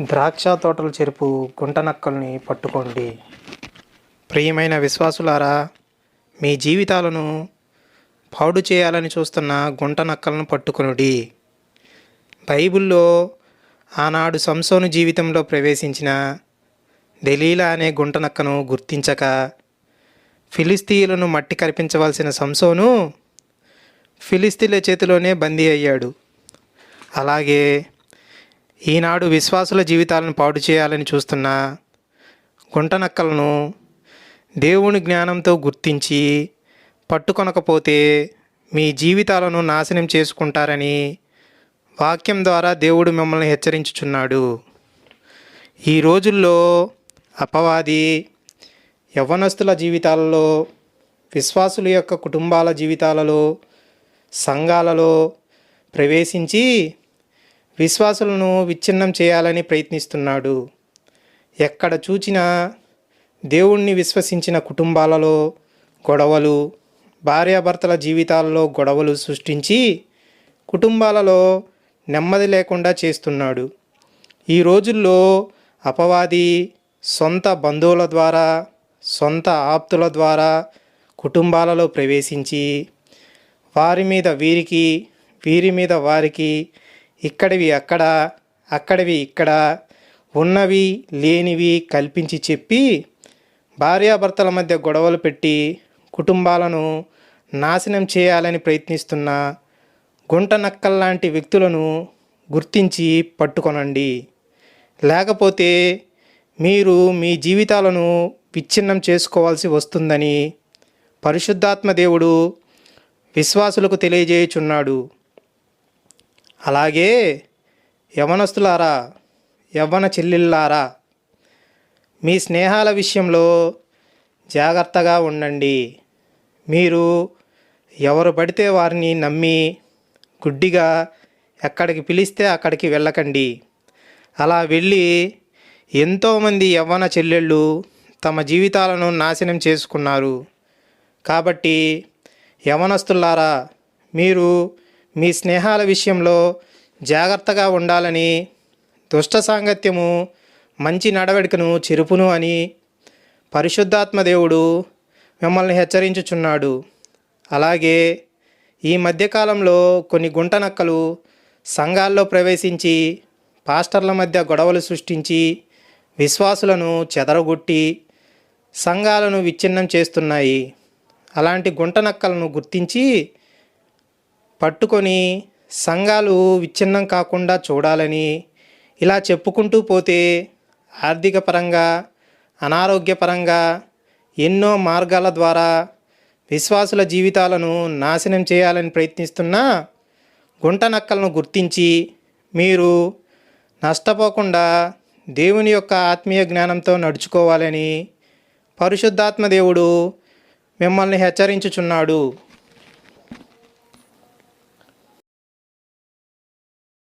ద్రాక్ష తోటలు చెరుపు గుంట నక్కల్ని పట్టుకోండి. ప్రియమైన విశ్వాసులారా మీ జీవితాలను పాడు చేయాలని చూస్తున్న గుంట నక్కలను పట్టుకొనుడి. బైబిల్లో ఆనాడు సంసోను జీవితంలో ప్రవేశించిన దలీలా అనే గుంట నక్కను గుర్తించక ఫిలిస్తీయులను మట్టి కరిపించవలసిన సంసోను ఫిలిస్తీన్ల చేతిలోనే బందీ అయ్యాడు. అలాగే ఈనాడు విశ్వాసుల జీవితాలను పాడు చేయాలని చూస్తున్న గుంటనక్కలను దేవుని జ్ఞానంతో గుర్తించి పట్టుకొనకపోతే మీ జీవితాలను నాశనం చేసుకుంటారని వాక్యం ద్వారా దేవుడు మిమ్మల్ని హెచ్చరించుచున్నాడు. ఈ రోజుల్లో అపవాది యవ్వనస్తుల జీవితాలలో విశ్వాసుల యొక్క కుటుంబాల జీవితాలలో సంఘాలలో ప్రవేశించి విశ్వాసులను విచ్ఛిన్నం చేయాలని ప్రయత్నిస్తున్నాడు. ఎక్కడ చూచినా దేవుణ్ణి విశ్వసించిన కుటుంబాలలో గొడవలు భార్యాభర్తల జీవితాలలో గొడవలు సృష్టించి కుటుంబాలలో నెమ్మది లేకుండా చేస్తున్నాడు. ఈ రోజుల్లో అపవాది సొంత బంధువుల ద్వారా సొంత ఆప్తుల ద్వారా కుటుంబాలలో ప్రవేశించి వారి మీద వీరికి వీరి మీద వారికి ఇక్కడివి అక్కడ అక్కడివి ఇక్కడ ఉన్నవి లేనివి కల్పించి చెప్పి భార్యాభర్తల మధ్య గొడవలు పెట్టి కుటుంబాలను నాశనం చేయాలని ప్రయత్నిస్తున్న గుంట నక్కల్లాంటి వ్యక్తులను గుర్తించి పట్టుకొనండి. లేకపోతే మీరు మీ జీవితాలను విచ్ఛిన్నం చేసుకోవాల్సి వస్తుందని పరిశుద్ధాత్మ దేవుడు విశ్వాసులకు తెలియజేయుచున్నాడు. అలాగే యవనస్తులారా యవ్వన చెల్లెళ్ళారా మీ స్నేహాల విషయంలో జాగ్రత్తగా ఉండండి. మీరు ఎవరు పడితే వారిని నమ్మి గుడ్డిగా ఎక్కడికి పిలిస్తే అక్కడికి వెళ్ళకండి. అలా వెళ్ళి ఎంతోమంది యవ్వన చెల్లెళ్ళు తమ జీవితాలను నాశనం చేసుకున్నారు. కాబట్టి యవనస్తులారా మీరు మీ స్నేహాల విషయంలో జాగ్రత్తగా ఉండాలని దుష్ట సాంగత్యము మంచి నడవడికను చెరుపును అని పరిశుద్ధాత్మ దేవుడు మిమ్మల్ని హెచ్చరించుచున్నాడు. అలాగే ఈ మధ్యకాలంలో కొన్ని గుంటనక్కలు సంఘాల్లో ప్రవేశించి పాస్టర్ల మధ్య గొడవలు సృష్టించి విశ్వాసులను చెదరగొట్టి సంఘాలను విచ్ఛిన్నం చేస్తున్నాయి. అలాంటి గుంటనక్కలను గుర్తించి పట్టుకొని సంఘాలు విచ్ఛిన్నం కాకుండా చూడాలని ఇలా చెప్పుకుంటూ పోతే ఆర్థిక పరంగా అనారోగ్యపరంగా ఎన్నో మార్గాల ద్వారా విశ్వాసుల జీవితాలను నాశనం చేయాలని ప్రయత్నిస్తున్న గుంట నక్కలను గుర్తించి మీరు నష్టపోకుండా దేవుని యొక్క ఆత్మీయ జ్ఞానంతో నడుచుకోవాలని పరిశుద్ధాత్మ దేవుడు మిమ్మల్ని హెచ్చరించుచున్నాడు.